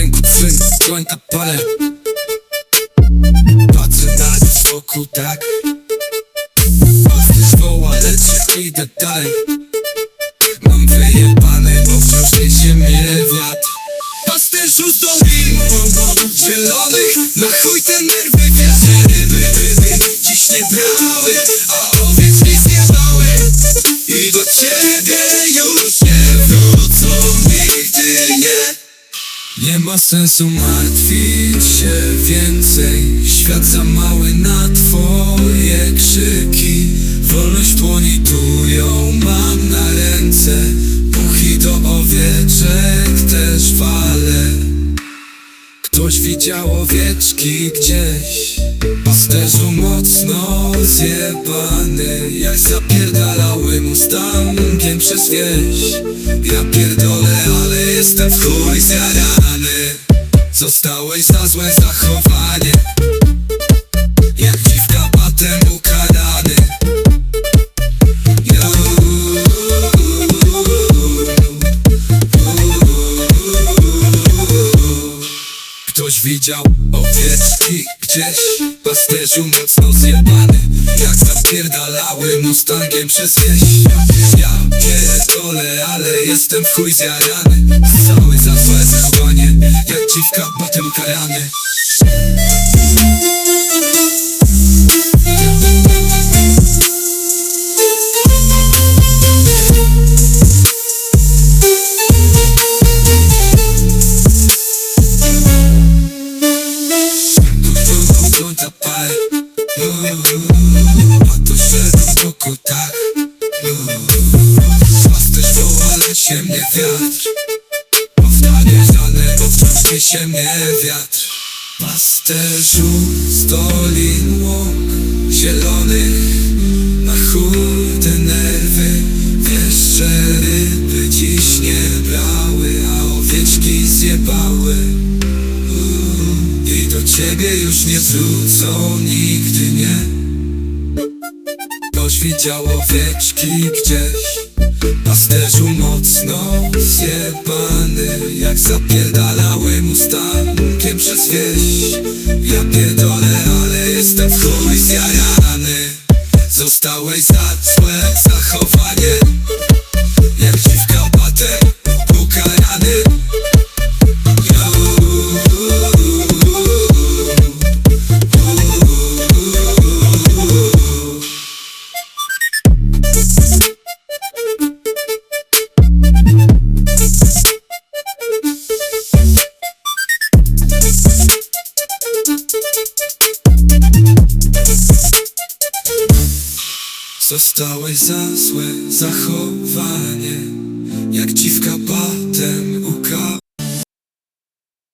ręku swym jointa palę Patrzę na nic wokół tak. Patrzę woła, lecz idę dalej. Mam wyjebane, bo wciąż niesie mnie wiatr. Pasterzu z dolin zielonych. Na chuj te nerwy, wielce ryby, ryby. Dziś nie brały, a nie ma sensu martwić się więcej. Świat za mały na twoje krzyki. Wolność dłoni tu ją mam na ręce. Puchi do owieczek też walę. Ktoś widział owieczki gdzieś? Pasterzu mocno zjebany. Jak zapierdalały mustangiem przez wieś. Ja pierdolę, ale jestem w chuj zjarany Zostałeś za złe zachowanie. Jak dziwka batem ukarany Ktoś widział owieczki gdzieś? Pasterzu mocno zjebany. Jak zapierdalały mustangiem przez wieś. Ja jestem w chuj zjarany. Cały za złe zachowanie. Jak dziwka batem karany Jointa palę. A to szedł wokół tak. Pasterz mnie wiatr. Powstanie żale, bo wciąż niesie mnie wiatr. Pasterzu z dolin łąk zielonych. Na chuj te nerwy Wiesz, że ryby dziś nie brały A owieczki zjebały. I do ciebie już nie wrócą nigdy nie. Ktoś widział owieczki gdzieś Pasterzu mocno zjebany Jak zapierdalały mustangiem przez wieś. Ja pierdolę, ale jestem w chuj zjarany. Zostałeś za złe Zostałeś za złe zachowanie Jak dziwka batem